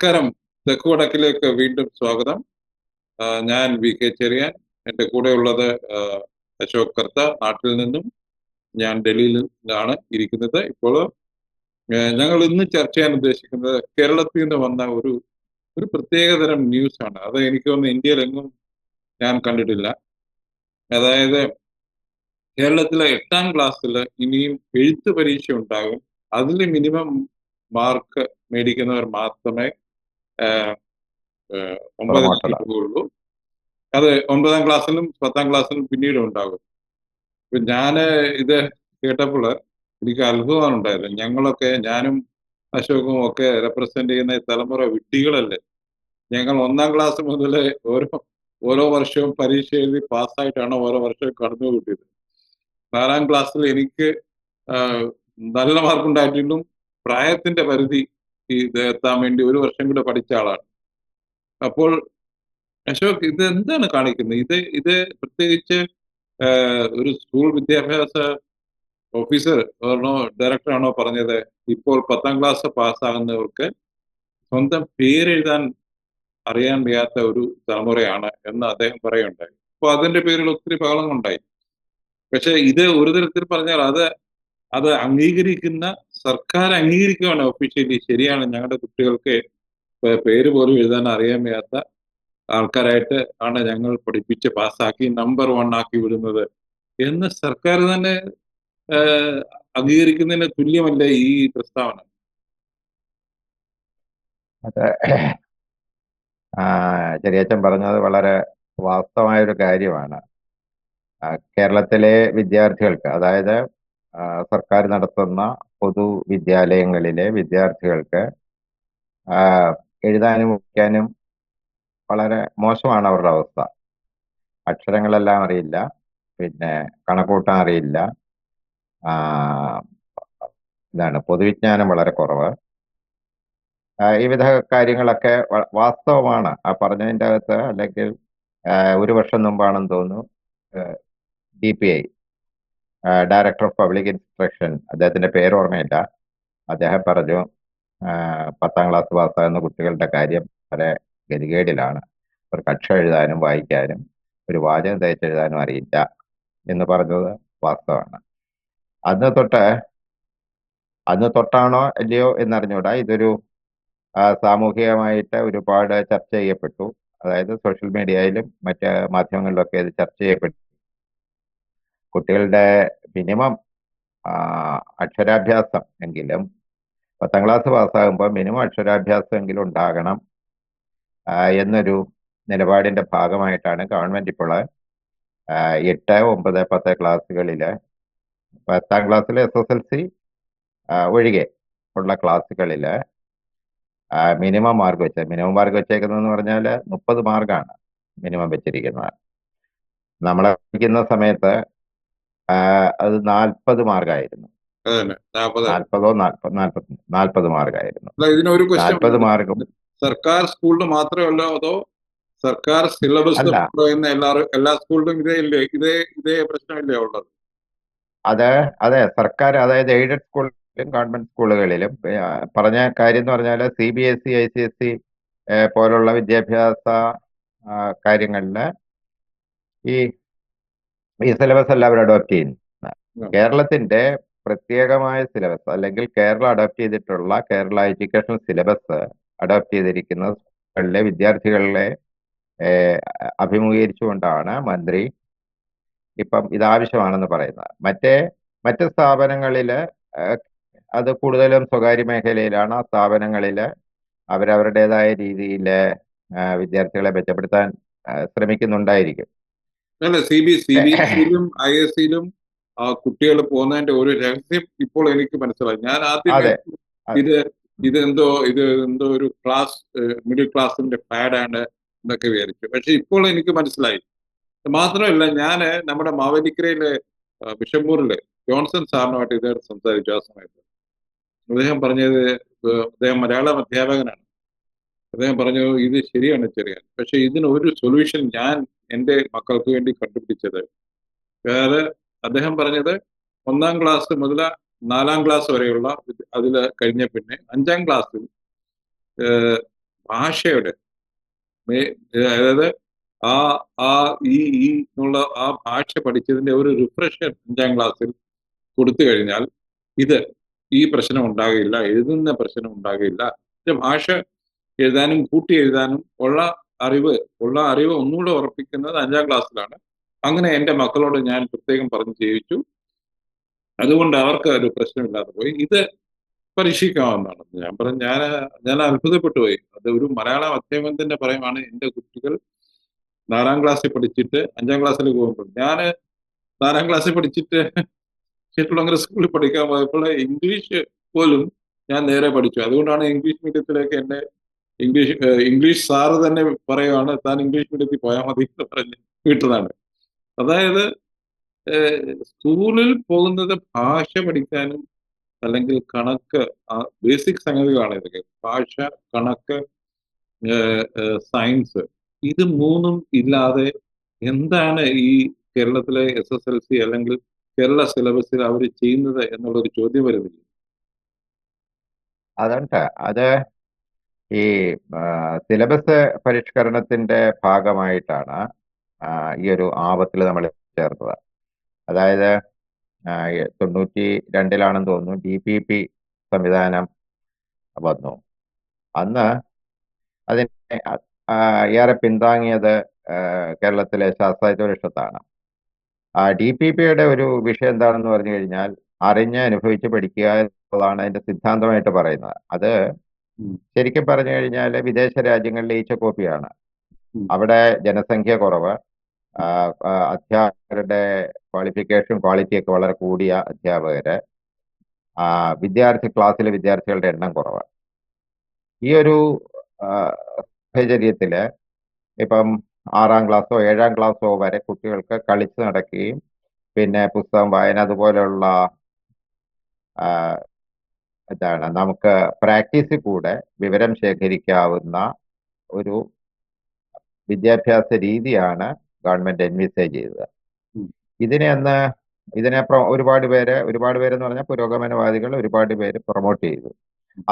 നമസ്കാരം. തെക്ക് വടക്കിലേക്ക് വീണ്ടും സ്വാഗതം. ഞാൻ വി കെ ചെറിയാൻ. എന്റെ കൂടെ ഉള്ളത് അശോക് കർത്ത. നാട്ടിൽ നിന്നും ഞാൻ ഡൽഹിയിലാണ് ഇരിക്കുന്നത്. ഇപ്പോൾ ഞങ്ങൾ ഇന്ന് ചർച്ച ചെയ്യാൻ ഉദ്ദേശിക്കുന്നത് കേരളത്തിൽ നിന്ന് വന്ന ഒരു ഒരു പ്രത്യേകതരം ന്യൂസ് ആണ് അത് എനിക്ക് തോന്നുന്നു ഇന്ത്യയിലെങ്ങും ഞാൻ കണ്ടിട്ടില്ല. അതായത് കേരളത്തിലെ എട്ടാം ക്ലാസ്സിൽ ഇനിയും എഴുത്ത് പരീക്ഷ ഉണ്ടാകും. അതിൽ മിനിമം മാർക്ക് മേടിക്കുന്നവർ മാത്രമേ പുറമോട്ടുള്ള. പോകുള്ളൂ. അത് ഒമ്പതാം ക്ലാസ്സിലും പത്താം ക്ലാസ്സിലും പിന്നീട് ഉണ്ടാകും. ഇപ്പൊ ഞാൻ ഇത് കേട്ടപ്പോൾ എനിക്ക് അത്ഭുതമാണ് ഉണ്ടായിരുന്നു ഞങ്ങളൊക്കെ ഞാനും അശോകും ഒക്കെ റെപ്രസെന്റ് ചെയ്യുന്ന തലമുറ വിഡ്ഢികളല്ലേ? ഞങ്ങൾ ഒന്നാം ക്ലാസ് മുതൽ ഓരോ ഓരോ വർഷവും പരീക്ഷ എഴുതി പാസ്സായിട്ടാണ് ഓരോ വർഷവും കടന്നു കൂട്ടിയത് നാലാം ക്ലാസ്സിൽ എനിക്ക് നല്ല മാർക്ക് ഉണ്ടായിട്ടും പ്രായത്തിന്റെ പരിധി ഇത് എത്താൻ വേണ്ടി ഒരു വർഷം കൂടെ പഠിച്ച ആളാണ്. അപ്പോൾ അശോക് ഇത് എന്താണ് കാണിക്കുന്നത്? ഇത് ഇത് പ്രത്യേകിച്ച് ഒരു സ്കൂൾ വിദ്യാഭ്യാസ ഓഫീസർ ആണോ ഡയറക്ടറാണോ പറഞ്ഞത്? ഇപ്പോൾ പത്താം ക്ലാസ് പാസ്സാകുന്നവർക്ക് സ്വന്തം പേരെഴുതാൻ അറിയാൻ വയ്യാത്ത ഒരു തലമുറയാണ് എന്ന് അദ്ദേഹം പറയുണ്ടായി അപ്പൊ അതിന്റെ പേരിൽ ഒത്തിരി ബഹളങ്ങളുണ്ടായി. പക്ഷെ ഇത് ഒരു തരത്തിൽ പറഞ്ഞാൽ അത് അത് അംഗീകരിക്കുന്ന സർക്കാർ അംഗീകരിക്കുകയാണ് ഒഫീഷ്യലി ശരിയാണ്. ഞങ്ങളുടെ കുട്ടികൾക്ക് പേര് പോലും എഴുതാൻ അറിയാൻ വയ്യാത്ത ആൾക്കാരായിട്ട് ആണ് ഞങ്ങൾ പഠിപ്പിച്ച് പാസ്സാക്കി നമ്പർ വൺ ആക്കി വിടുന്നത്. എന്ന് സർക്കാർ തന്നെ അംഗീകരിക്കുന്നതിന് തുല്യമല്ല ഈ പ്രസ്താവന. അത്. ചെറിയച്ചൻ പറഞ്ഞത് വളരെ വാസ്തവമായ ഒരു കാര്യമാണ് കേരളത്തിലെ വിദ്യാർത്ഥികൾക്ക് അതായത് സർക്കാർ നടത്തുന്ന പൊതുവിദ്യാലയങ്ങളിലെ വിദ്യാർത്ഥികൾക്ക് എഴുതാനും വായിക്കാനും വളരെ മോശമാണ് അവരുടെ അവസ്ഥ. അക്ഷരങ്ങളെല്ലാം അറിയില്ല പിന്നെ കണക്കൂട്ടാൻ അറിയില്ല ഇതാണ് പൊതുവിജ്ഞാനം വളരെ കുറവ്. ആ, ഈ വിധ കാര്യങ്ങളൊക്കെ വാസ്തവമാണ്. ആ പറഞ്ഞതിന്റെ അകത്ത് അല്ലെങ്കിൽ ഒരു വർഷം മുമ്പാണെന്ന് തോന്നുന്നു D P I. Director of public instruction അദ്ദേഹത്തിന്റെ പേര് ഓർമ്മയില്ല. അദ്ദേഹം പറഞ്ഞു പത്താം ക്ലാസ് പാസ്സാകുന്ന കുട്ടികളുടെ കാര്യം വളരെ ഗതികേടിലാണ്. അവർക്ക് കക്ഷ എഴുതാനും വായിക്കാനും ഒരു വാചകം തയ്ച്ചെഴുതാനും അറിയില്ല എന്ന് പറഞ്ഞത് വാസ്തവമാണ്. അന്ന് തൊട്ട് അന്ന് തൊട്ടാണോ അല്ലയോ എന്നറിഞ്ഞൂടാ ഇതൊരു സാമൂഹികമായിട്ട് ഒരുപാട് ചർച്ച ചെയ്യപ്പെട്ടു. അതായത് സോഷ്യൽ മീഡിയയിലും മറ്റ് മാധ്യമങ്ങളിലൊക്കെ ഇത് ചർച്ച ചെയ്യപ്പെട്ടു. കുട്ടികളുടെ മിനിമം അക്ഷരാഭ്യാസം എങ്കിലും പത്താം ക്ലാസ് പാസ്സാകുമ്പോൾ മിനിമം അക്ഷരാഭ്യാസം എങ്കിലും ഉണ്ടാകണം എന്നൊരു നിലപാടിന്റെ ഭാഗമായിട്ടാണ് ഗവൺമെന്റ് ഇപ്പോൾ എട്ട് ഒമ്പത് പത്ത് ക്ലാസ്സുകളിൽ പത്താം ക്ലാസ്സിൽ എസ് എസ് എൽ സി ഒഴികെ ഉള്ള ക്ലാസ്സുകളിൽ മിനിമം മാർക്ക് വെച്ച മിനിമം മാർക്ക് വെച്ചേക്കുന്നതെന്ന് പറഞ്ഞാൽ മുപ്പത് മാർക്കാണ് മിനിമം വെച്ചിരിക്കുന്നത്. നമ്മളെ പഠിക്കുന്ന സമയത്ത് അത് നാൽപ്പത് മാർഗായിരുന്നു നാൽപ്പത് നാൽപ്പതോ മാർഗം അല്ല ഇതിനൊരു നാൽപ്പത് മാർക്കും സർക്കാർ സ്കൂളിൽ മാത്രമേ ഉള്ളൂ അതോ സർക്കാർ സിലബസ് എല്ലാ എല്ലാ സ്കൂളിലും ഇതേ ഇല്ലേ? ഇതേ ഇതേ പ്രശ്നമില്ലേ ഉള്ളത്? അതെ അതെ. സർക്കാർ അതായത് എയ്ഡഡ് സ്കൂളിലും ഗവൺമെന്റ് സ്കൂളുകളിലും പറഞ്ഞ കാര്യം എന്ന് പറഞ്ഞാൽ C B S E I C S C പോലുള്ള വിദ്യാഭ്യാസ കാര്യങ്ങളിൽ ഈ ഈ സിലബസ് എല്ലാവരും അവർ അഡോപ്റ്റ് ചെയ്യുന്നു. കേരളത്തിന്റെ പ്രത്യേകമായ സിലബസ് അല്ലെങ്കിൽ കേരള അഡോപ്റ്റ് ചെയ്തിട്ടുള്ള കേരള എഡ്യൂക്കേഷൻ സിലബസ് അഡോപ്റ്റ് ചെയ്തിരിക്കുന്ന സ്കൂളിലെ വിദ്യാർത്ഥികളെ അഭിമുഖീകരിച്ചുകൊണ്ടാണ് മന്ത്രി ഇപ്പം ഇതാവശ്യമാണെന്ന് പറയുന്നത്. മറ്റേ മറ്റ് സ്ഥാപനങ്ങളിൽ അത് കൂടുതലും സ്വകാര്യ മേഖലയിലാണ്. ആ സ്ഥാപനങ്ങളിൽ അവരവരുടേതായ രീതിയിൽ വിദ്യാർത്ഥികളെ മെച്ചപ്പെടുത്താൻ ശ്രമിക്കുന്നുണ്ടായിരിക്കും. അല്ല C B C B S സിയിലും I S സിയിലും കുട്ടികൾ പോകുന്നതിന്റെ ഒരു രഹസ്യം ഇപ്പോൾ എനിക്ക് മനസ്സിലായി. ഞാൻ ആദ്യം ഇത് ഇതെന്തോ എന്തോ ഇത് എന്തോ ഒരു ക്ലാസ് മിഡിൽ ക്ലാസിന്റെ പാഡാണ് എന്നൊക്കെ വിചാരിച്ചു. പക്ഷെ ഇപ്പോൾ എനിക്ക് മനസ്സിലായി. മാത്രമല്ല ഞാൻ നമ്മുടെ മാവേലിക്കരയിലെ ബിഷപ്പൂരിലെ ജോൺസൺ സാറിനുമായിട്ട് ഇദ്ദേഹം സംസാരിച്ചു ആ സമയത്ത്. അദ്ദേഹം പറഞ്ഞത് അദ്ദേഹം മലയാളം അധ്യാപകനാണ്. അദ്ദേഹം പറഞ്ഞു ഇത് ശരിയാണ് ചെറിയാൻ പക്ഷെ ഇതിന് ഒരു സൊല്യൂഷൻ ഞാൻ എന്റെ മക്കൾക്ക് വേണ്ടി കണ്ടുപിടിച്ചത്. വേറെ അദ്ദേഹം പറഞ്ഞത് ഒന്നാം ക്ലാസ് മുതൽ നാലാം ക്ലാസ് വരെയുള്ള അതിൽ കഴിഞ്ഞ പിന്നെ അഞ്ചാം ക്ലാസ്സിൽ ഭാഷയുടെ അതായത് ആ ആ ഈ ഈ എന്നുള്ള ആ ഭാഷ പഠിച്ചതിന്റെ ഒരു റിഫ്രഷർ അഞ്ചാം ക്ലാസ്സിൽ കൊടുത്തു കഴിഞ്ഞാൽ ഇത് ഈ പ്രശ്നം ഉണ്ടാകില്ല എഴുതുന്ന പ്രശ്നം ഉണ്ടാകില്ല. ഭാഷ എഴുതാനും കൂട്ടി എഴുതാനും ഉള്ള അറിവ് ഉള്ള അറിവ് ഒന്നുകൂടെ ഉറപ്പിക്കുന്നത് അഞ്ചാം ക്ലാസ്സിലാണ്. അങ്ങനെ എന്റെ മക്കളോട് ഞാൻ പ്രത്യേകം പറഞ്ഞ് ജീവിച്ചു. അതുകൊണ്ട് അവർക്ക് ഒരു പ്രശ്നമില്ലാതെ പോയി. ഇത് പരീക്ഷിക്കാവുന്നതാണ്. ഞാൻ പറഞ്ഞു ഞാൻ ഞാൻ അത്ഭുതപ്പെട്ടു പോയി. അത് ഒരു മലയാളം അധ്യാപകൻ തന്നെ പറയുവാണ് എന്റെ കുട്ടികൾ നാലാം ക്ലാസ്സിൽ പഠിച്ചിട്ട് അഞ്ചാം ക്ലാസ്സിൽ പോകുമ്പോൾ. ഞാൻ നാലാം ക്ലാസ്സിൽ പഠിച്ചിട്ട് ചീട്ടുളങ്ങര സ്കൂളിൽ പഠിക്കാൻ പോയപ്പോൾ ഇംഗ്ലീഷ് പോലും ഞാൻ നേരെ പഠിച്ചു. അതുകൊണ്ടാണ് ഇംഗ്ലീഷ് മീഡിയത്തിലേക്ക് എന്നെ ഇംഗ്ലീഷ് ഇംഗ്ലീഷ് സാറ് തന്നെ പറയുവാണ് താൻ ഇംഗ്ലീഷ് മീഡിയത്തിൽ പോയാൽ മതി എന്ന് പറഞ്ഞ് വിട്ടതാണ്. അതായത് സ്കൂളിൽ പോകുന്നത് ഭാഷ പഠിക്കാനും അല്ലെങ്കിൽ കണക്ക് ബേസിക് സംഗതികളാണ് ഇതൊക്കെ. ഭാഷ കണക്ക് സയൻസ്. ഇത് മൂന്നും ഇല്ലാതെ എന്താണ് ഈ കേരളത്തിലെ എസ് എസ് എൽ സി അല്ലെങ്കിൽ കേരള സിലബസിൽ അവർ ചെയ്യുന്നത് എന്നുള്ളൊരു ചോദ്യം വരുന്നില്ല. അതുണ്ട് അത് ഈ സിലബസ് പരിഷ്കരണത്തിന്റെ ഭാഗമായിട്ടാണ് ഈ ഒരു ആപത്തിൽ നമ്മൾ ചേർത്തത്. അതായത് തൊണ്ണൂറ്റി രണ്ടിലാണെന്ന് തോന്നുന്നു ഡി പി പി സംവിധാനം വന്നു. അന്ന് അതിനെ ഏറെ പിന്താങ്ങിയത് കേരളത്തിലെ ശാസ്ത്രജ്ഞ പരിഷത്താണ്. ആ ഡി പി പിയുടെ ഒരു വിഷയം എന്താണെന്ന് പറഞ്ഞു കഴിഞ്ഞാൽ അറിഞ്ഞ് അനുഭവിച്ച് പഠിക്കുക എന്നുള്ളതാണ് അതിന്റെ സിദ്ധാന്തമായിട്ട് പറയുന്നത്. അത്. ശരിക്കും പറഞ്ഞു കഴിഞ്ഞാൽ വിദേശ രാജ്യങ്ങളിലെ ഈച്ച കോപ്പിയാണ് അവിടെ ജനസംഖ്യ കുറവ്. അധ്യാപകരുടെ ക്വാളിഫിക്കേഷൻ ക്വാളിറ്റി ഒക്കെ വളരെ കൂടിയ അധ്യാപകര്. വിദ്യാർത്ഥി ക്ലാസ്സിലെ വിദ്യാർത്ഥികളുടെ എണ്ണം കുറവ്. ഈ ഒരു സാഹചര്യത്തിൽ ഇപ്പം ആറാം ക്ലാസ്സോ ഏഴാം ക്ലാസ്സോ വരെ കുട്ടികൾക്ക് കളിച്ച് നടക്കുകയും പിന്നെ പുസ്തകം വായന അതുപോലെയുള്ള ഇതാണ്. നമുക്ക് പ്രാക്ടീസിൽ കൂടെ വിവരം ശേഖരിക്കാവുന്ന ഒരു വിദ്യാഭ്യാസ രീതിയാണ് ഗവൺമെന്റ് എൻവിസേജ് ചെയ്തത്. ഇതിനെ അന്ന് ഇതിനെ ഒരുപാട് പേര് ഒരുപാട് പേരെന്ന് പറഞ്ഞാൽ പുരോഗമനവാദികൾ ഒരുപാട് പേര് പ്രൊമോട്ട് ചെയ്തു.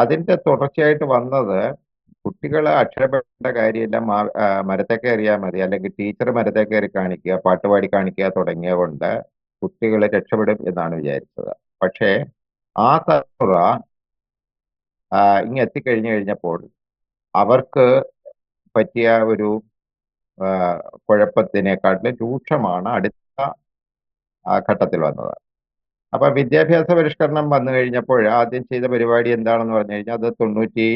അതിന്റെ തുടർച്ചയായിട്ട് വന്നത് കുട്ടികൾ അക്ഷരപ്പെട്ട കാര്യമെല്ലാം മരത്തെ കയറിയാൽ മതി അല്ലെങ്കിൽ ടീച്ചർ മരത്തെ കയറി കാണിക്കുക പാട്ടുപാടി കാണിക്കുക തുടങ്ങിയ കൊണ്ട് കുട്ടികളെ രക്ഷപ്പെടും എന്നാണ് വിചാരിച്ചത്. പക്ഷേ ആ തലമുറ ഇങ്ങ് എത്തിക്കഴിഞ്ഞു കഴിഞ്ഞപ്പോൾ അവർക്ക് പറ്റിയ ഒരു കുഴപ്പത്തിനേക്കാട്ടിലും രൂക്ഷമാണ് അടുത്ത ഘട്ടത്തിൽ വന്നത്. അപ്പൊ വിദ്യാഭ്യാസ പരിഷ്കരണം വന്നു കഴിഞ്ഞപ്പോൾ ആദ്യം ചെയ്ത പരിപാടി എന്താണെന്ന് പറഞ്ഞു കഴിഞ്ഞാൽ അത് തൊണ്ണൂറ്റി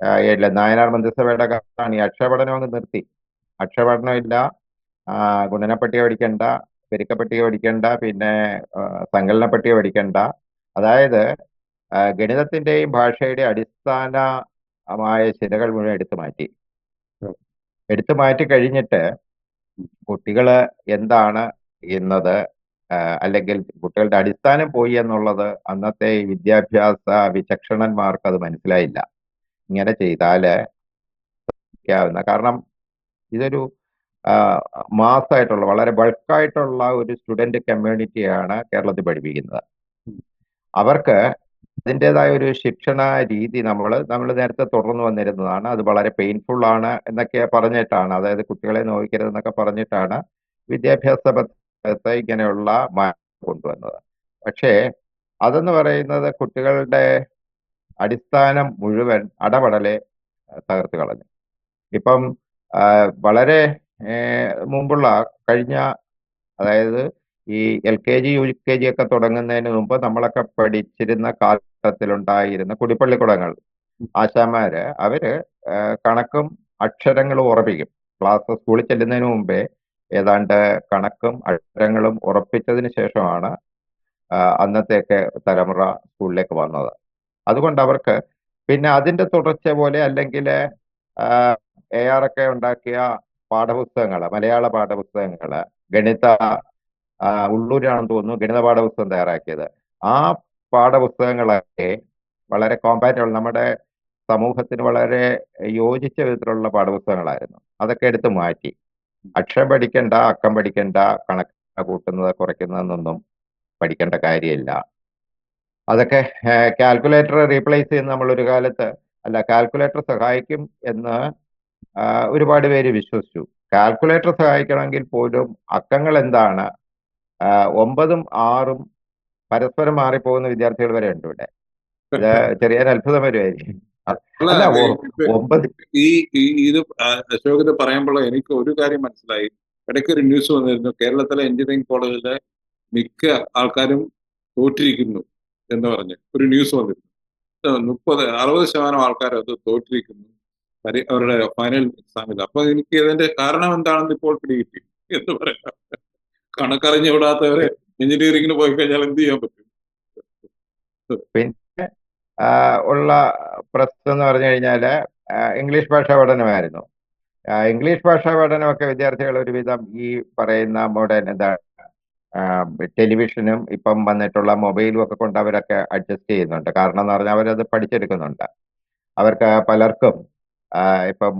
ഏഴിലെ നയനാർ മന്ത്രിസഭയുടെ കാലത്താണ് ഈ അക്ഷരപഠനം അങ്ങ് നിർത്തി. അക്ഷരപഠനം ഇല്ല ആ, ഗുണനപ്പട്ടിക പഠിക്കണ്ട പെരുക്കപ്പട്ടിക പഠിക്കണ്ട പിന്നെ സങ്കലനപ്പട്ടിക പഠിക്കണ്ട. അതായത് ഗണിതത്തിന്റെയും ഭാഷയുടെ അടിസ്ഥാനമായ ചിലകൾ മുഴുവൻ എടുത്തു മാറ്റി. എടുത്തു മാറ്റി കഴിഞ്ഞിട്ട് കുട്ടികൾ എന്താണ് എന്നത് അല്ലെങ്കിൽ കുട്ടികളുടെ അടിസ്ഥാനം പോയി എന്നുള്ളത് അന്നത്തെ വിദ്യാഭ്യാസ വിചക്ഷണന്മാർക്ക് അത് മനസ്സിലായില്ല. ഇങ്ങനെ ചെയ്താൽ ാവുന്ന കാരണം ഇതൊരു മാസമായിട്ടുള്ള വളരെ ബൾക്കായിട്ടുള്ള ഒരു സ്റ്റുഡന്റ് കമ്മ്യൂണിറ്റിയാണ് കേരളത്തിൽ പഠിപ്പിക്കുന്നത്. അവർക്ക് അതിന്റെതായ ഒരു ശിക്ഷണ രീതി നമ്മൾ നമ്മൾ നേരത്തെ തുടർന്ന് വന്നിരുന്നതാണ്. അത് വളരെ പെയിൻഫുൾ ആണ് എന്നൊക്കെ പറഞ്ഞിട്ടാണ്. അതായത് കുട്ടികളെ നോക്കരുതെന്നൊക്കെ പറഞ്ഞിട്ടാണ് വിദ്യാഭ്യാസ പദ്ധതി ഇങ്ങനെയുള്ള മാറ്റം കൊണ്ടുവന്നത്. പക്ഷേ അതെന്ന് പറയുന്നത് കുട്ടികളുടെ അടിസ്ഥാനം മുഴുവൻ അടപടലെ തകർത്ത് കളഞ്ഞു. ഇപ്പം വളരെ മുമ്പുള്ള കഴിഞ്ഞ അതായത് ഈ L K G U K G ഒക്കെ തുടങ്ങുന്നതിന് മുമ്പ് നമ്മളൊക്കെ പഠിച്ചിരുന്ന കാലഘട്ടത്തിലുണ്ടായിരുന്ന കുടിപ്പള്ളിക്കുടങ്ങൾ. ആശാമാര് അവർ കണക്കും അക്ഷരങ്ങളും ഉറപ്പിക്കും. ക്ലാസ് സ്കൂളിൽ ചെല്ലുന്നതിന് മുമ്പേ ഏതാണ്ട് കണക്കും അക്ഷരങ്ങളും ഉറപ്പിച്ചതിന് ശേഷമാണ് അന്നത്തെയൊക്കെ തലമുറ സ്കൂളിലേക്ക് വന്നത്. അതുകൊണ്ട് അവർക്ക് പിന്നെ അതിന്റെ തുടർച്ച പോലെ അല്ലെങ്കിൽ എ ആർ ഒക്കെ ഉണ്ടാക്കിയ പാഠപുസ്തകങ്ങൾ മലയാള പാഠപുസ്തകങ്ങൾ ഗണിത ഉള്ളൂരാണെന്ന് തോന്നുന്നു ഗണിത പാഠപുസ്തകം തയ്യാറാക്കിയത്. ആ പാഠപുസ്തകങ്ങളൊക്കെ വളരെ കോമ്പാറ്റബിൾ നമ്മുടെ സമൂഹത്തിന് വളരെ യോജിച്ച വിധത്തിലുള്ള പാഠപുസ്തകങ്ങളായിരുന്നു. അതൊക്കെ എടുത്ത് മാറ്റി. അക്ഷരം പഠിക്കണ്ട അക്കം പഠിക്കണ്ട കണക്ക് കൂട്ടുന്നത് കുറയ്ക്കുന്നതെന്നൊന്നും പഠിക്കേണ്ട കാര്യമില്ല. അതൊക്കെ കാൽക്കുലേറ്റർ റീപ്ലേസ് ചെയ്യുന്ന നമ്മൾ ഒരു കാലത്ത് അല്ല കാൽക്കുലേറ്റർ സഹായിക്കും എന്ന് ഒരുപാട് പേര് വിശ്വസിച്ചു. കാൽക്കുലേറ്റർ സഹായിക്കണമെങ്കിൽ പോലും അക്കങ്ങൾ എന്താണ് ഒമ്പതും ആറും പരസ്പരം മാറിപ്പോകുന്ന വിദ്യാർത്ഥികൾ വരെ ഉണ്ട് ഇവിടെ. ചെറിയ ചെറിയൊരു അത്ഭുതം വരുമായിരിക്കും ഈ ഇത് അശോക് ഇത് പറയുമ്പോൾ എനിക്ക് ഒരു കാര്യം മനസ്സിലായി. ഇടയ്ക്ക് ഒരു ന്യൂസ് വന്നിരുന്നു. കേരളത്തിലെ എഞ്ചിനീയറിംഗ് കോളേജിലെ മിക്ക ആൾക്കാരും തോറ്റിരിക്കുന്നു എന്ന് പറഞ്ഞ് ഒരു ന്യൂസ് വന്നിരുന്നു. മുപ്പത് അറുപത് ശതമാനം ആൾക്കാർ അത് തോറ്റിരിക്കുന്നു. അവരുടെ ഫൈനൽ എക്സാമിൽ അപ്പൊ എനിക്ക് ഇതിന്റെ കാരണം എന്താണെന്ന് ഇപ്പോൾ പിടികിട്ടി എന്ന് പറയാം. കണക്കറിഞ്ഞു വിടാത്തവരെ എഞ്ചിനീയറിംഗിന് പോയി കഴിഞ്ഞാൽ എന്ത് ചെയ്യാൻ പറ്റും? പിന്നെ ഉള്ള പ്രശ്നം എന്ന് പറഞ്ഞു കഴിഞ്ഞാൽ ഇംഗ്ലീഷ് ഭാഷ പഠനമായിരുന്നു. ഇംഗ്ലീഷ് ഭാഷാ പഠനമൊക്കെ വിദ്യാർത്ഥികൾ ഒരുവിധം ഈ പറയുന്ന മോഡേൺ എന്താ ടെലിവിഷനും ഇപ്പം വന്നിട്ടുള്ള മൊബൈലും ഒക്കെ കൊണ്ട് അവരൊക്കെ അഡ്ജസ്റ്റ് ചെയ്യുന്നുണ്ട്. കാരണം എന്ന് പറഞ്ഞാൽ അവരത് പഠിച്ചെടുക്കുന്നുണ്ട്. അവർക്ക് പലർക്കും ഇപ്പം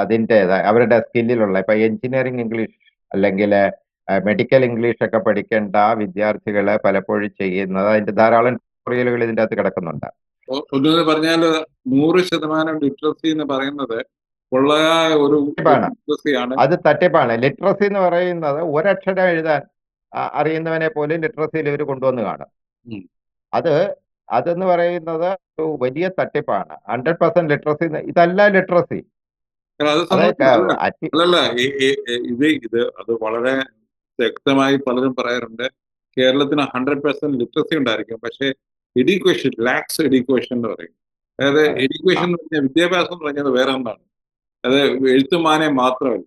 അതിന്റെതായ അവരുടെ സ്കില്ലിലുള്ള ഇപ്പൊ എഞ്ചിനീയറിംഗ് ഇംഗ്ലീഷ് അല്ലെങ്കിൽ മെഡിക്കൽ ഇംഗ്ലീഷ് ഒക്കെ പഠിക്കേണ്ട വിദ്യാർത്ഥികളെ പലപ്പോഴും ചെയ്യുന്നത് അതിന്റെ ധാരാളം ട്യൂട്ടോറിയലുകൾ ഇതിന്റെ അകത്ത് കിടക്കുന്നുണ്ട്. പറഞ്ഞാൽ നൂറ് ശതമാനം ലിറ്ററസി എന്ന് പറയുന്നത് ഒരു അത് തട്ടിപ്പാണ് ലിറ്ററസി എന്ന് പറയുന്നത് ഒരക്ഷരം എഴുതാൻ അറിയുന്നവനെ പോലും ലിറ്ററസിയിൽ ഇവർ കൊണ്ടുവന്ന് കാണും. അത് അതെന്ന് പറയുന്നത് ഒരു വലിയ തട്ടിപ്പാണ്. ഹൺഡ്രഡ് പെർസെന്റ് ലിറ്ററസി ഇതല്ല ലിറ്ററസി അല്ലല്ല ഇത് ഇത് അത് വളരെ വ്യക്തമായി പലരും പറയാറുണ്ട് കേരളത്തിന് ഹൺഡ്രഡ് പെർസെന്റ് ലിറ്ററസി ഉണ്ടായിരിക്കും. പക്ഷേ എഡ്യൂക്കേഷൻ ലാക്സ് എഡ്യൂക്കേഷൻ എന്ന് പറയും. അതായത് എഡ്യൂക്കേഷൻ എന്ന് പറഞ്ഞാൽ വിദ്യാഭ്യാസം എന്ന് പറഞ്ഞത് വേറെ ഒന്നാണ്. അത് എഴുത്തുമാനെ മാത്രമല്ല.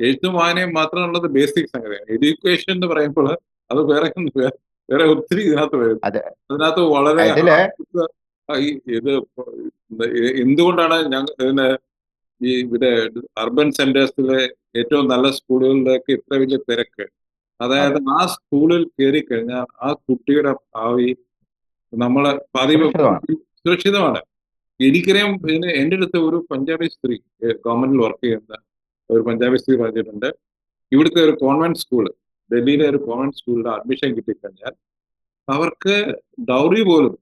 എഴുത്തും മാത്രം മാത്രമുള്ളത് ബേസിക് സംഗതിയാണ്. എഡ്യൂക്കേഷൻ എന്ന് പറയുമ്പോൾ അത് വേറെ വേറെ ഒത്തിരി ഇതിനകത്ത് വരും അതെ. അതിനകത്ത് വളരെ ഇത് എന്തുകൊണ്ടാണ് ഞങ്ങൾ ഇതിന് ഈ ഇവിടെ അർബൻ സെന്റേഴ്സിലെ ഏറ്റവും നല്ല സ്കൂളുകളിലേക്ക് ഇത്ര വലിയ തിരക്ക്. അതായത് ആ സ്കൂളിൽ കയറി കഴിഞ്ഞാൽ ആ കുട്ടിയുടെ ഭാവി നമ്മളെ പതിവ് സുരക്ഷിതമാണ്. എനിക്കറിയാം ഇതിന് എന്റെ അടുത്ത് ഒരു പഞ്ചാബി സ്ത്രീ ഗവൺമെന്റിൽ വർക്ക് ചെയ്യുന്ന ഒരു പഞ്ചാബി സ്ത്രീ പറഞ്ഞിട്ടുണ്ട്. ഇവിടുത്തെ ഒരു കോൺവെന്റ് സ്കൂൾ ഡൽഹിയിലെ ഒരു കോൺവെന്റ് സ്കൂളിൽ അഡ്മിഷൻ കിട്ടിക്കഴിഞ്ഞാൽ അവർക്ക് ഡൗറി പോലും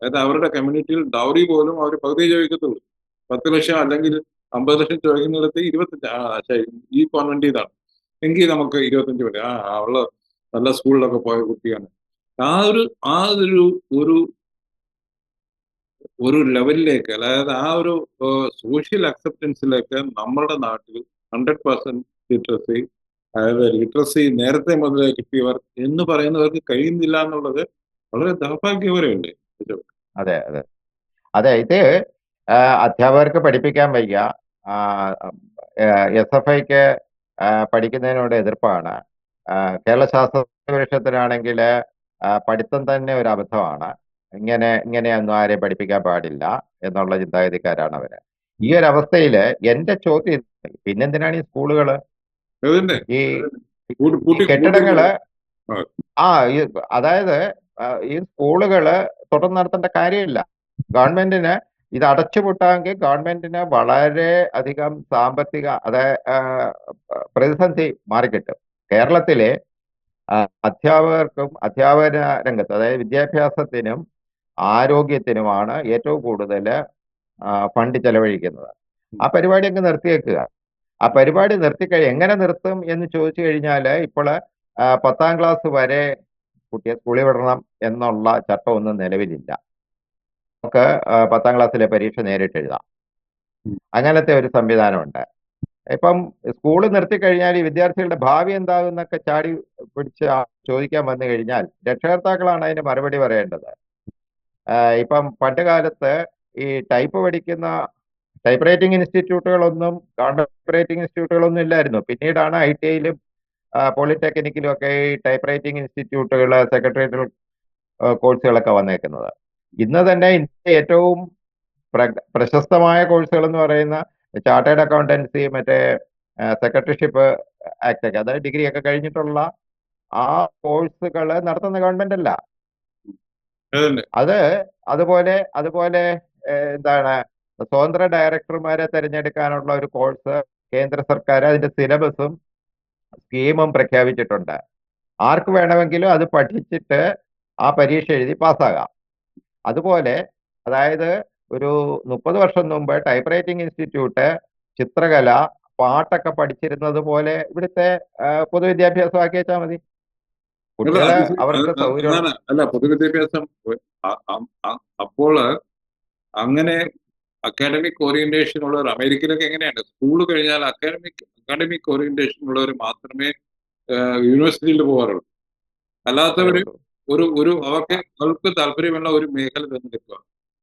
അതായത് അവരുടെ കമ്മ്യൂണിറ്റിയിൽ ഡൗറി പോലും അവർ പകുതി ചോദിക്കത്തുള്ളൂ. പത്ത് ലക്ഷം അല്ലെങ്കിൽ അമ്പത് ലക്ഷം ചോദിക്കുന്നിടത്ത് ഇരുപത്തഞ്ച് ആ ഈ കോൺവെന്റ് ഇതാണ് എങ്കിൽ നമുക്ക് ഇരുപത്തഞ്ച് വരെ. ആ അവൾ നല്ല സ്കൂളിലൊക്കെ പോയ കുട്ടിയാണ്. ആ ഒരു ആ ഒരു ഒരു ഒരു ലെവലിലേക്ക് അതായത് ആ ഒരു സോഷ്യൽ അക്സെപ്റ്റൻസിലേക്ക് നമ്മുടെ നാട്ടിൽ ഹൺഡ്രഡ് പെർസെന്റ് ലിറ്ററസി അതായത് ലിറ്ററസി നേരത്തെ മുതലേ കിട്ടിയവർ എന്ന് പറയുന്നവർക്ക് കഴിയുന്നില്ല എന്നുള്ളത് വളരെ ദൗർഭാഗ്യപരമുണ്ട് അതെ അതെ. അതെ ഇത് അധ്യാപകർക്ക് പഠിപ്പിക്കാൻ വയ്യ. എസ് എഫ് ഐക്ക് പഠിക്കുന്നതിനോട് എതിർപ്പാണ്. കേരള ശാസ്ത്ര പരിഷത്തിനാണെങ്കിൽ പഠിത്തം തന്നെ ഒരു അബദ്ധമാണ്. ഇങ്ങനെ ഇങ്ങനെയൊന്നും ആരെയും പഠിപ്പിക്കാൻ പാടില്ല എന്നുള്ള ചിന്താഗതിക്കാരാണ് അവർ. ഈ ഒരു അവസ്ഥയിൽ എന്റെ ചോദ്യം പിന്നെന്തിനാണ് ഈ സ്കൂളുകൾ? ഈ കൂട്ടി- ഈ കെട്ടിടങ്ങൾ ആ. ആ അതായത് ഈ സ്കൂളുകൾ തുടർന്ന് നടത്തേണ്ട കാര്യമില്ല. ഗവൺമെന്റിന് ഇത് അടച്ചുപൂട്ടാമെങ്കിൽ ഗവൺമെന്റിന് വളരെ അധികം സാമ്പത്തിക അതായത് പ്രതിസന്ധി മാറിക്കിട്ടും. കേരളത്തിലെ അധ്യാപകർക്കും അധ്യാപന രംഗത്ത് അതായത് വിദ്യാഭ്യാസത്തിനും ആരോഗ്യത്തിനുമാണ് ഏറ്റവും കൂടുതൽ ഫണ്ട് ചെലവഴിക്കുന്നത്. ആ പരിപാടി അങ്ങ് നിർത്തിയേക്കുക ആ പരിപാടി നിർത്തിക്കഴി എങ്ങനെ നിർത്തും എന്ന് ചോദിച്ചു കഴിഞ്ഞാൽ ഇപ്പോൾ പത്താം ക്ലാസ് വരെ കുട്ടിയെ സ്കൂളിൽ വിടണം എന്നുള്ള ചട്ടമൊന്നും നിലവിലില്ല. നമുക്ക് പത്താം ക്ലാസ്സിലെ പരീക്ഷ നേരിട്ട് എഴുതാം. അങ്ങനത്തെ ഒരു സംവിധാനമുണ്ട്. ഇപ്പം സ്കൂൾ നിർത്തിക്കഴിഞ്ഞാൽ ഈ വിദ്യാർത്ഥികളുടെ ഭാവി എന്താകും എന്നൊക്കെ ചാടി പിടിച്ച് ചോദിക്കാൻ വന്നു കഴിഞ്ഞാൽ രക്ഷകർത്താക്കളാണ് അതിന് മറുപടി പറയേണ്ടത്. ഇപ്പം പണ്ട് കാലത്ത് ഈ ടൈപ്പ് പഠിക്കുന്ന ടൈപ്പ് റൈറ്റിംഗ് ഇൻസ്റ്റിറ്റ്യൂട്ടുകളൊന്നും ഗവൺമെന്റ് ടൈപ്പ് റൈറ്റിംഗ് ഇൻസ്റ്റിറ്റ്യൂട്ടുകളൊന്നും ഇല്ലായിരുന്നു. പിന്നീടാണ് ഐ ടി ഐയിലും പോളിടെക്നിക്കിലും ഒക്കെ ഈ ടൈപ്പ് റൈറ്റിംഗ് ഇൻസ്റ്റിറ്റ്യൂട്ടുകൾ സെക്രട്ടേറിയറ്റ് കോഴ്സുകളൊക്കെ വന്നേക്കുന്നത്. ഇന്ന് തന്നെ ഇന്ത്യയിലെ ഏറ്റവും പ്ര- പ്രശസ്തമായ കോഴ്സുകൾ എന്ന് പറയുന്ന ചാർട്ടേഡ് അക്കൗണ്ടൻസി മറ്റേ സെക്രട്ടറിഷിപ്പ് ആക്ട് ഒക്കെ അതായത് ഡിഗ്രി ഒക്കെ കഴിഞ്ഞിട്ടുള്ള ആ കോഴ്സുകൾ നടത്തുന്ന ഗവൺമെന്റ് അല്ല. അത് അതുപോലെ അതുപോലെ എന്താണ് സ്വതന്ത്ര ഡയറക്ടർമാരെ തിരഞ്ഞെടുക്കാനുള്ള ഒരു കോഴ്സ് കേന്ദ്ര സർക്കാർ അതിന്റെ സിലബസും സ്കീമും പ്രഖ്യാപിച്ചിട്ടുണ്ട്. ആർക്ക് വേണമെങ്കിലും അത് പഠിച്ചിട്ട് ആ പരീക്ഷ എഴുതി പാസ്സാകാം. അതുപോലെ അതായത് ഒരു മുപ്പത് വർഷം മുമ്പ് ടൈപ്പ് റൈറ്റിംഗ് ഇൻസ്റ്റിറ്റ്യൂട്ട് ചിത്രകല പാട്ടൊക്കെ പഠിച്ചിരുന്നത് പോലെ ഇവിടുത്തെ ആ, പൊതുവിദ്യാഭ്യാസം ആക്കി വെച്ചാൽ മതി. അല്ല, കുട്ടികളെ അത് ശരി. അവർക്ക് സൗകര്യം അല്ല പൊതുവിദ്യാഭ്യാസം അപ്പോൾ അങ്ങനെ അക്കാഡമിക് ഓറിയന്റേഷൻ ഉള്ളവർ അമേരിക്കയിലൊക്കെ എങ്ങനെയാണ് സ്കൂൾ കഴിഞ്ഞാൽ അക്കാഡമിക് അക്കാഡമിക് ഓറിയന്റേഷൻ ഉള്ളവർ മാത്രമേ യൂണിവേഴ്സിറ്റിയിൽ പോകാറുള്ളൂ. അല്ലാത്തവര് ഒരു ഒരു അവർക്ക് അവർക്ക് താല്പര്യമുള്ള ഒരു മേഖല തിരഞ്ഞെടുക്കുക.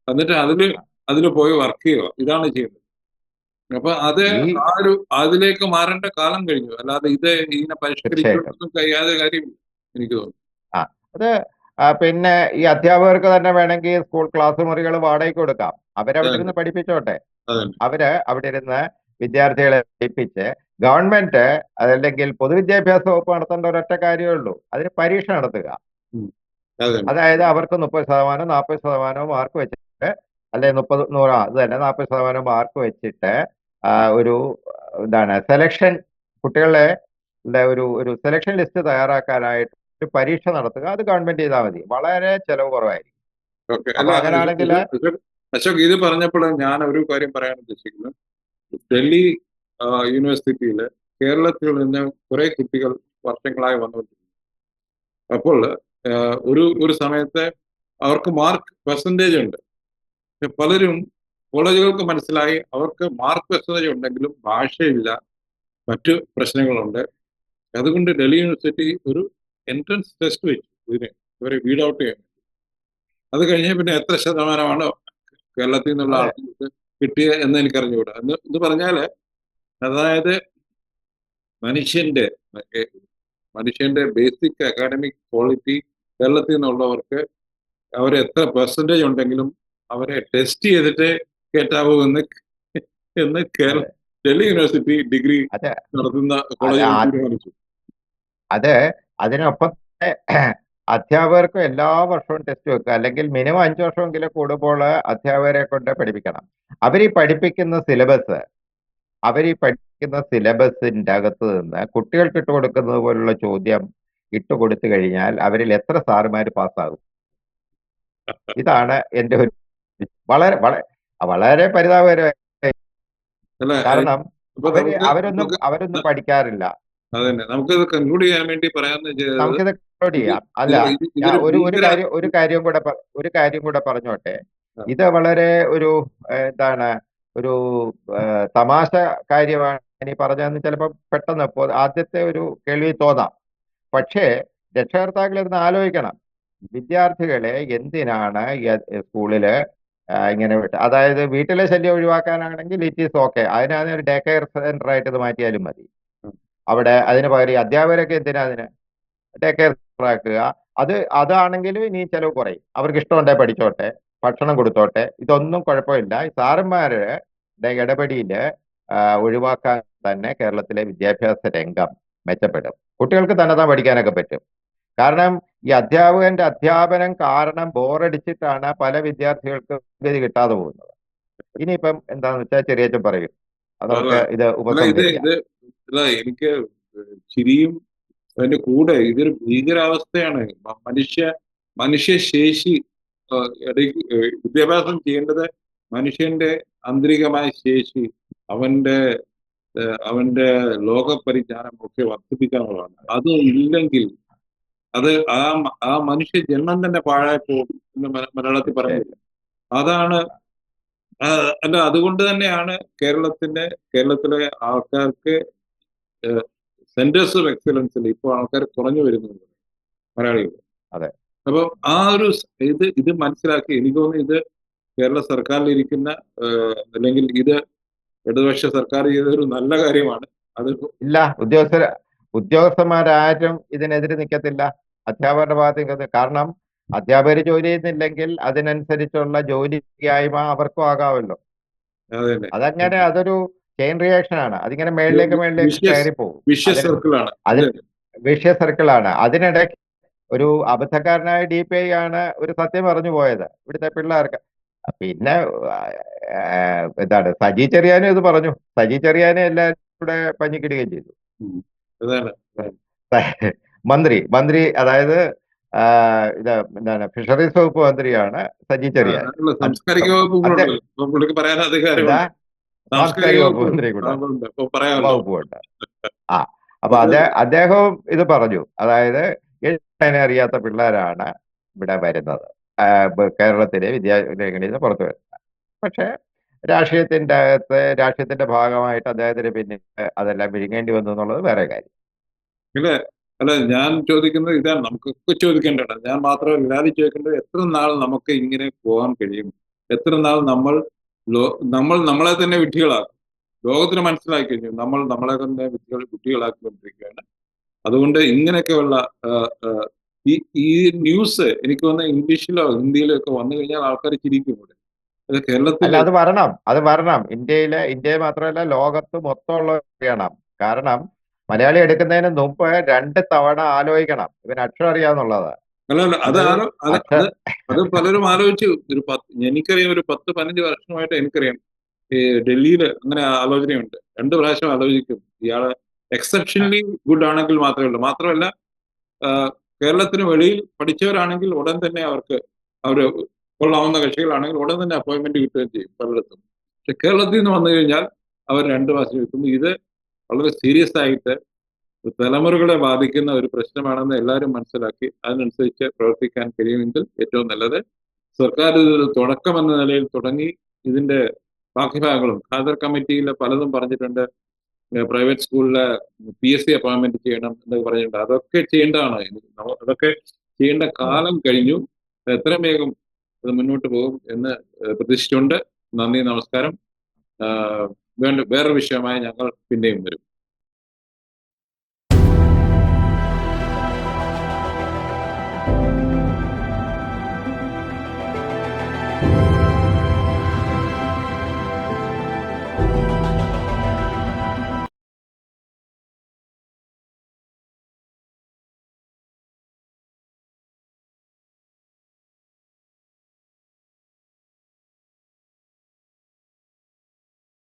എന്നിട്ട് അതിൽ അതിൽ പോയി വർക്ക് ചെയ്യുക. ഇതാണ് ചെയ്യുന്നത്. അപ്പൊ അത് ആ ഒരു അതിലേക്ക് മാറേണ്ട കാലം കഴിഞ്ഞു. അല്ലാതെ ഇത് ഇങ്ങനെ പരിഷ്കരിക്കൊന്നും കഴിയാതെ കാര്യം എനിക്ക് തോന്നുന്നു. അത് പിന്നെ ഈ അധ്യാപകർക്ക് തന്നെ വേണമെങ്കിൽ സ്കൂൾ ക്ലാസ് മുറികൾ വാടകയ്ക്ക് കൊടുക്കാം. അവരവിടെ ഇരുന്ന് പഠിപ്പിച്ചോട്ടെ. അവർ അവിടെ ഇരുന്ന് വിദ്യാർത്ഥികളെ പഠിപ്പിച്ച് ഗവൺമെന്റ് അതല്ലെങ്കിൽ പൊതുവിദ്യാഭ്യാസ വകുപ്പ് നടത്തേണ്ട ഒരൊറ്റ കാര്യമേ ഉള്ളൂ. അതിന് പരീക്ഷ നടത്തുക. അതായത് അവർക്ക് മുപ്പത് ശതമാനം നാൽപ്പത് ശതമാനവും മാർക്ക് വെച്ചിട്ട് അല്ലെ മുപ്പത് നൂറ് അത് തന്നെ നാൽപ്പത് ശതമാനം മാർക്ക് വെച്ചിട്ട് ഒരു എന്താണ് സെലക്ഷൻ കുട്ടികളെ ഒരു ഒരു സെലക്ഷൻ ലിസ്റ്റ് തയ്യാറാക്കാനായിട്ട് ഒരു പരീക്ഷ നടത്തുക അത് ഗവൺമെന്റ് ചെയ്താൽ മതി. വളരെ ചെലവ് കുറവായിരിക്കും. അങ്ങനെയാണെങ്കിൽ അശോക് ഇത് പറഞ്ഞപ്പോൾ ഞാൻ ഒരു കാര്യം പറയാൻ ഉദ്ദേശിക്കുന്നു. ഡൽഹി യൂണിവേഴ്സിറ്റിയിൽ യൂണിവേഴ്സിറ്റിയിൽ കേരളത്തിൽ നിന്ന് കുറെ കുട്ടികൾ വർഷങ്ങളായി വന്നുകൊണ്ടിരുന്നു അപ്പോൾ ഒരു ഒരു സമയത്ത് അവർക്ക് മാർക്ക് പെർസെന്റേജ് ഉണ്ട്. പക്ഷെ പലരും കോളേജുകൾക്ക് മനസ്സിലായി അവർക്ക് മാർക്ക് പെർസെന്റേജ് ഉണ്ടെങ്കിലും ഭാഷയില്ല. മറ്റു പ്രശ്നങ്ങളുണ്ട്. അതുകൊണ്ട് ഡൽഹി യൂണിവേഴ്സിറ്റി ഒരു എൻട്രൻസ് ടെസ്റ്റ് വെച്ചു ഇതിന്. ഇവരെ വീഡ് ഔട്ട് ചെയ്യാൻ. അത് കഴിഞ്ഞ പിന്നെ എത്ര ശതമാനമാണ് കേരളത്തിൽ നിന്നുള്ള. ആൾക്കാർക്ക് കിട്ടിയത് എന്ന് എനിക്ക് അറിഞ്ഞുകൂടാ എന്ന് എന്ന് പറഞ്ഞാൽ അതായത് മനുഷ്യന്റെ മനുഷ്യന്റെ ബേസിക് അക്കാഡമിക് ക്വാളിറ്റി കേരളത്തിൽ നിന്നുള്ളവർക്ക് അവർ എത്ര പെർസെന്റേജ് ഉണ്ടെങ്കിലും അവരെ ടെസ്റ്റ് ചെയ്തിട്ട് കേട്ടാവൂ എന്ന് എന്ന് കേരള ഡൽഹി യൂണിവേഴ്സിറ്റി ഡിഗ്രി. നടത്തുന്ന കോളേജ് അതെ അതിനൊപ്പം അധ്യാപകർക്കും എല്ലാ വർഷവും ടെസ്റ്റ് വെക്കുക. അല്ലെങ്കിൽ മിനിമം അഞ്ചു വർഷമെങ്കിലും കൂടുമ്പോൾ അധ്യാപകരെ കൊണ്ട് പഠിപ്പിക്കണം. അവർ ഈ പഠിപ്പിക്കുന്ന സിലബസ് അവർ ഈ പഠിക്കുന്ന സിലബസിന്റെ അകത്ത് നിന്ന് കുട്ടികൾക്ക് ഇട്ട് കൊടുക്കുന്നത് പോലുള്ള ചോദ്യം ഇട്ട് കൊടുത്തു കഴിഞ്ഞാൽ അവരിൽ എത്ര സാറുമാർ പാസ്സാകും? ഇതാണ് എന്റെ ഒരു വളരെ വളരെ പരിതാപകരമായ കാരണം അവർ അവരൊന്നും അവരൊന്നും പഠിക്കാറില്ല. അതന്നെ. നമുക്കിത് കൺക്ലൂഡ് ചെയ്യാൻ വേണ്ടി പറയാന്ന് വെച്ചാൽ നമുക്കിത് കൺക്ലൂഡ് ചെയ്യാം. അല്ല ഒരു ഒരു കാര്യം ഒരു കാര്യം കൂടെ ഒരു കാര്യം കൂടെ പറഞ്ഞോട്ടെ. ഇത് വളരെ ഒരു എന്താണ് ഒരു തമാശ കാര്യമാണ് ഇനി പറഞ്ഞതെന്ന് ചിലപ്പോൾ പെട്ടെന്ന് ആദ്യത്തെ ഒരു കേൾവി തോന്നാം. പക്ഷേ രക്ഷകർത്താക്കൾ ഇരുന്ന് ആലോചിക്കണം. വിദ്യാർത്ഥികളെ എന്തിനാണ് സ്കൂളിൽ ഇങ്ങനെ വിട്ട് അതായത് വീട്ടിലെ ശല്യം ഒഴിവാക്കാനാണെങ്കിൽ ഇറ്റ് ഈസ് ഓക്കെ അതിനകത്ത് ഒരു ഡേ കെയർ സെന്റർ ആയിട്ട് ഇത് മാറ്റിയാലും മതി. അവിടെ അതിന് പകരം അധ്യാപകരൊക്കെ എന്തിനാ അതിന്? ഡേ കെയർ സെന്റർ ആക്കുക. അത് അതാണെങ്കിലും ഇനി ചെലവ് കുറയും. അവർക്ക് ഇഷ്ടമുണ്ടെ പഠിച്ചോട്ടെ ഭക്ഷണം കൊടുത്തോട്ടെ ഇതൊന്നും കുഴപ്പമില്ല. ഈ സാറന്മാരുടെ ഇടപെടിയിൽ ഒഴിവാക്കാൻ തന്നെ കേരളത്തിലെ വിദ്യാഭ്യാസ രംഗം മെച്ചപ്പെടും. കുട്ടികൾക്ക് തന്നെ താൻ പഠിക്കാനൊക്കെ പറ്റും. കാരണം ഈ അധ്യാപകന്റെ അധ്യാപനം കാരണം ബോറടിച്ചിട്ടാണ് പല വിദ്യാർത്ഥികൾക്ക് ഗതി കിട്ടാതെ പോകുന്നത്. ഇനിയിപ്പം എന്താണെന്ന് വെച്ചാൽ ചെറിയച്ചൻ പറയും. അതൊക്കെ നമുക്ക് ഇത് ഉപസംഹരിക്കാം. എനിക്ക് ചിരിയും അതിന്റെ കൂടെ ഇതൊരു ഭീകരാവസ്ഥയാണ്. മനുഷ്യ മനുഷ്യ മനുഷ്യശേഷി വിദ്യാഭ്യാസം ചെയ്യേണ്ടത് മനുഷ്യന്റെ ആന്തരികമായ ശേഷി അവന്റെ അവന്റെ ലോകപരിജ്ഞാനം ഒക്കെ വർദ്ധിപ്പിക്കാനുള്ളതാണ്. അത് ഇല്ലെങ്കിൽ അത് ആ ആ മനുഷ്യ ജന്മം തന്നെ പാഴായി പോകും എന്ന് മലയാളത്തിൽ പറയുന്നത് അതാണ് അല്ല അതുകൊണ്ട് തന്നെയാണ് കേരളത്തിന്റെ കേരളത്തിലെ ആൾക്കാർക്ക് സെന്റേഴ്സ് ഓഫ് എക്സലൻസിൽ ഇപ്പോൾ ആൾക്കാർ കുറഞ്ഞു വരുന്നുണ്ട് മലയാളികൾ. അതെ. അപ്പൊ ആ ഒരു ഇത് ഇത് മനസ്സിലാക്കി എനിക്ക് തോന്നുന്നു ഇത് കേരള സർക്കാരിൽ ഇരിക്കുന്ന അല്ലെങ്കിൽ ഇത് ഇടതുപക്ഷ സർക്കാർ ചെയ്തൊരു നല്ല കാര്യമാണ്. അത് ഇല്ല ഉദ്യോഗസ്ഥർ ഉദ്യോഗസ്ഥന്മാരാരും ഇതിനെതിരെ നിൽക്കത്തില്ല അധ്യാപകരുടെ ഭാഗത്ത് നിൽക്കുന്നത് കാരണം അധ്യാപകർ ജോലി ചെയ്യുന്നില്ലെങ്കിൽ അതിനനുസരിച്ചുള്ള ജോലിയായ്മ അവർക്കും ആകാമല്ലോ. അത് അതങ്ങനെ അതൊരു ചെയിൻ റിയാക്ഷൻ ആണ്. അതിങ്ങനെ മേളിലേക്ക് മേളിലേക്ക് കയറി പോകും അതിന് വിഷയ സർക്കിളാണ്. അതിനിടയ്ക്ക് ഒരു അബദ്ധക്കാരനായ ഡി പി ഐ ആണ് ഒരു സത്യം പറഞ്ഞു പോയത്. ഇവിടുത്തെ പിള്ളേർക്ക്. പിന്നെ എന്താണ് സജി ചെറിയാനും ഇത് പറഞ്ഞു. സജി ചെറിയാനും എല്ലാവരും കൂടെ പഞ്ഞിക്കിടുകയും ചെയ്തു. മന്ത്രി മന്ത്രി അതായത് ഇത് എന്താണ് ഫിഷറീസ് വകുപ്പ് മന്ത്രിയാണ് സജി ചെറിയാൻ. സാംസ്കാരിക വകുപ്പ് മന്ത്രി വകുപ്പുണ്ട് ആ അപ്പൊ അദ്ദേഹം അദ്ദേഹവും ഇത് പറഞ്ഞു. അതായത് അറിയാത്ത പിള്ളേരാണ് ഇവിടെ വരുന്നത്. കേരളത്തിലെ വിദ്യാലയങ്ങളിൽ പുറത്തു വരുന്നത്. പക്ഷേ രാഷ്ട്രീയത്തിന്റെ അകത്ത് രാഷ്ട്രീയത്തിന്റെ ഭാഗമായിട്ട് അദ്ദേഹത്തിന് പിന്നെ അതെല്ലാം വിഴുങ്ങേണ്ടി വന്നു എന്നുള്ളത് വേറെ കാര്യം. ഇല്ല അല്ല ഞാൻ ചോദിക്കുന്നത് ഇതാണ് നമുക്കൊക്കെ ചോദിക്കേണ്ടതാണ്. ഞാൻ മാത്രമല്ല എല്ലാവരും ചോദിക്കേണ്ടത് എത്ര നാൾ നമുക്ക് ഇങ്ങനെ പോകാൻ കഴിയും? എത്ര നാൾ നമ്മൾ നമ്മൾ നമ്മളെ തന്നെ വിഡ്ഢികളാക്കും? ലോകത്തിന് മനസ്സിലാക്കി കഴിഞ്ഞു നമ്മൾ നമ്മളെ തന്നെ വിഡ്ഢികൾ കുട്ടികളാക്കിക്കൊണ്ടിരിക്കുകയാണ്. അതുകൊണ്ട് ഇങ്ങനെയൊക്കെയുള്ള ഈ ഈ ന്യൂസ് എനിക്ക് തോന്നുന്ന ഇംഗ്ലീഷിലോ ഹിന്ദിയിലോ ഒക്കെ വന്നു കഴിഞ്ഞാൽ ആൾക്കാർ ചിരിക്കും ഇവിടെ. അത് കേരളത്തിൽ അത് വരണം. അത് വരണം. ഇന്ത്യയിലെ ഇന്ത്യയിൽ മാത്രമല്ല ലോകത്ത് മൊത്തമുള്ള അറിയണം കാരണം മലയാളി എടുക്കുന്നതിന് മുമ്പ് രണ്ട് തവണ ആലോചിക്കണം. ഇവന് അക്ഷരം അറിയാന്നുള്ളത് അല്ല അത് അത് പലരും ആലോചിച്ചു. ഒരു പത്ത് എനിക്കറിയാം ഒരു പത്ത് പതിനഞ്ച് വർഷമായിട്ട് എനിക്കറിയാം. ഈ ഡൽഹിയിൽ അങ്ങനെ ആലോചനയുണ്ട്. രണ്ട് പ്രാവശ്യം ആലോചിക്കും. ഇയാൾ എക്സെപ്ഷനലി ഗുഡ് ആണെങ്കിൽ മാത്രമേ ഉള്ളൂ. മാത്രമല്ല കേരളത്തിന് വെളിയിൽ പഠിച്ചവരാണെങ്കിൽ ഉടൻ തന്നെ അവർക്ക് അവർ കൊള്ളാവുന്ന കക്ഷികളാണെങ്കിൽ ഉടൻ തന്നെ അപ്പോയിന്റ്മെന്റ് കിട്ടുകയും ചെയ്യും പലയിടത്തും. പക്ഷെ കേരളത്തിൽ നിന്ന് വന്നു കഴിഞ്ഞാൽ അവർ രണ്ട് മാസം കിട്ടുന്നു ഇത് വളരെ സീരിയസ് ആയിട്ട് തലമുറകളെ ബാധിക്കുന്ന ഒരു പ്രശ്നമാണെന്ന് എല്ലാവരും മനസ്സിലാക്കി അതിനനുസരിച്ച് പ്രവർത്തിക്കാൻ കഴിയുമെങ്കിൽ ഏറ്റവും നല്ലത് സർക്കാർ ഇതൊരു തുടക്കം എന്ന നിലയിൽ തുടങ്ങി ഇതിന്റെ ബാക്കി ഭാഗങ്ങളും ഖാദർ കമ്മിറ്റിയിലെ പലതും പറഞ്ഞിട്ടുണ്ട്. പ്രൈവറ്റ് സ്കൂളിലെ പി എസ് സി അപ്പോയിൻമെന്റ് ചെയ്യണം എന്നൊക്കെ പറഞ്ഞിട്ടുണ്ട്. അതൊക്കെ ചെയ്യേണ്ടതാണ്. അതൊക്കെ ചെയ്യേണ്ട കാലം കഴിഞ്ഞു. എത്രയും വേഗം അത് മുന്നോട്ട് പോകും എന്ന് പ്രതീക്ഷിച്ചുകൊണ്ട് നന്ദി നമസ്കാരം. വേണ്ട വേറൊരു വിഷയമായി ഞങ്ങൾ പിന്നെയും വരും.